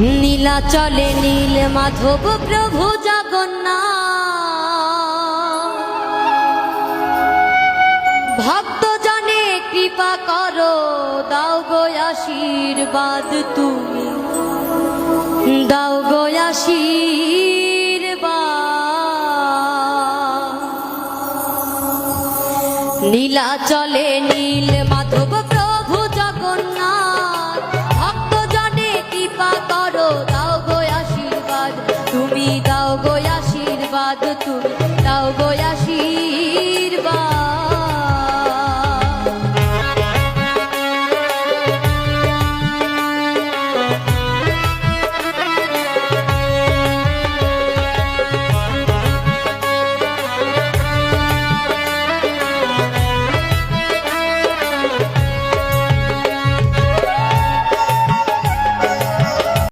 নীলা চলে নীল মাধব প্রভু জগন্নাথ। ভক্ত জনে কৃপা করো, দাও গো আশীর্বাদ তুমি। দাও গো আশীর্বাদ। নীলা চলে নীল মাধব প্রভু তুমি দাও গো আশীর্বাদ তুমি দাও গো